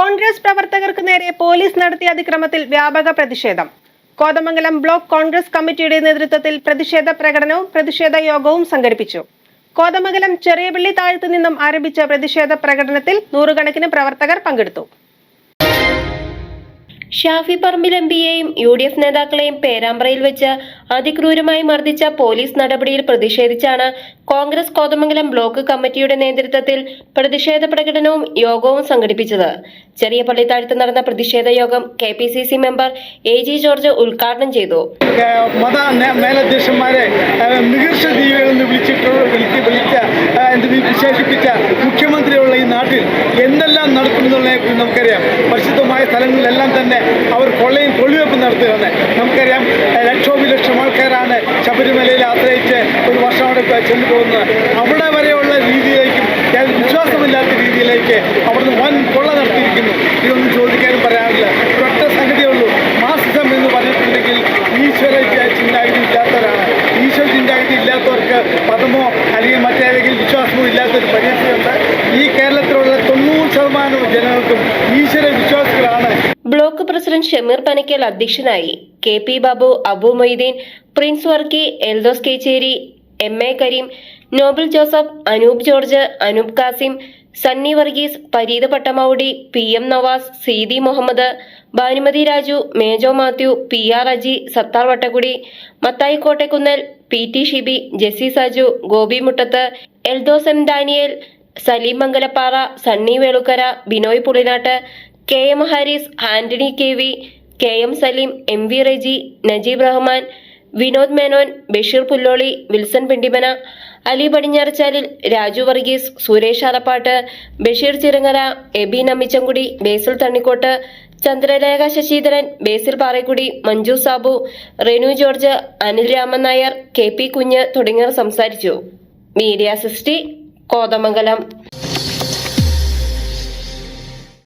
കോൺഗ്രസ് പ്രവർത്തകർക്ക് നേരെ പോലീസ് നടത്തിയ അതിക്രമത്തിൽ വ്യാപക പ്രതിഷേധം. കോതമംഗലം ബ്ലോക്ക് കോൺഗ്രസ് കമ്മിറ്റിയുടെ നേതൃത്വത്തിൽ പ്രതിഷേധ പ്രകടനവും പ്രതിഷേധ യോഗവും സംഘടിപ്പിച്ചു. കോതമംഗലം ചെറിയപള്ളി താഴത്തു നിന്നും ആരംഭിച്ച പ്രതിഷേധ പ്രകടനത്തിൽ നൂറുകണക്കിന് പ്രവർത്തകർ പങ്കെടുത്തു. ഷാഫി പറമ്പിൽ എം പിയെയും യു ഡി എഫ് നേതാക്കളെയും പേരാമ്പ്രയിൽ വെച്ച് അതിക്രൂരമായി മർദ്ദിച്ച പോലീസ് നടപടിയിൽ പ്രതിഷേധിച്ചാണ് കോൺഗ്രസ് കോതമംഗലം ബ്ലോക്ക് കമ്മിറ്റിയുടെ നേതൃത്വത്തിൽ പ്രതിഷേധ പ്രകടനവും യോഗവും സംഘടിപ്പിച്ചത്. ചെറിയ പള്ളിത്താഴത്ത് നടന്ന പ്രതിഷേധ യോഗം K P C C member A G George ഉദ്ഘാടനം ചെയ്തു. വിശേഷിപ്പിച്ച മുഖ്യമന്ത്രിയുള്ള ഈ നാട്ടിൽ എന്തെല്ലാം നടക്കുന്നു നമുക്കറിയാം. നമുക്കറിയാം പരിശുദ്ധമായ സ്ഥലങ്ങളിലെല്ലാം തന്നെ അവർ കൊള്ളയും കൊള്ളിവെപ്പ് നടത്തുകയാണ് നമുക്കറിയാം ലക്ഷോപി ലക്ഷം ആൾക്കാരാണ് ശബരിമലയിൽ ആശ്രയിച്ച് ഒരു വർഷം അവിടെ ചെന്നു പോകുന്നത്. അവിടെ വരെയുള്ള രീതിയിലേക്കും വിശ്വാസമില്ലാത്ത രീതിയിലേക്ക് അവിടുന്ന് വൻ കൊള്ള നടത്തിയിരിക്കുന്നു. ഇതൊന്നും ചോദിക്കാനും പറയാറില്ല. ഒറ്റ സംഗതിയേ ഉള്ളൂ. മാസിസം എന്ന് പറഞ്ഞിട്ടുണ്ടെങ്കിൽ ഈശ്വര ചിന്താഗതി ഇല്ലാത്തവരാണ്. ഈശ്വര ചിന്താഗതി ഇല്ലാത്തവർക്ക് പദമോ അല്ലെങ്കിൽ മറ്റേതെങ്കിലും വിശ്വാസമോ ഇല്ലാത്തൊരു പരിസ്ഥിതിയുണ്ട് ഈ കേരളത്തിലുള്ള തൊണ്ണൂറ് ശതമാനം ജനങ്ങൾക്കും ഈശ്വര ബ്ലോക്ക് പ്രസിഡന്റ് ഷമീർ പനക്കൽ അധ്യക്ഷനായി K P Babu Abu Moideen Prince Varkey Eldhose Kecheri M A Kareem Noble Joseph Anoop George Anoop Kasim Sunny Varghese Pareeth Pattamoudi P M Navas Seethi Muhammad Bhanumathi Raju Mejo Mathew P R Aji Sathar Vattakudi Mathai Kottakunnel P T Shibi Jessy Saju Gopi Muttath Eldhose M Daniel Saleem Mangalappara Sunny Velukkara Binoy Pulinattu K M Haris Antony K V K M Saleem M V Reji Najeeb Rahman Vinod Menon Basheer Pulloli Wilson Pindimana Ali Padinjarachalil Raju Varghese Suresh Arappattu Basheer Chirangara Eby Nammichankudi Basil Thannikottu Chandralekha Sasidharan Basil Parekudi Manju Sabu Renu George Anil Raman Nair K P Kunju തുടങ്ങിയവർ സംസാരിച്ചു. Media സിസ്റ്റി കോതമംഗലം.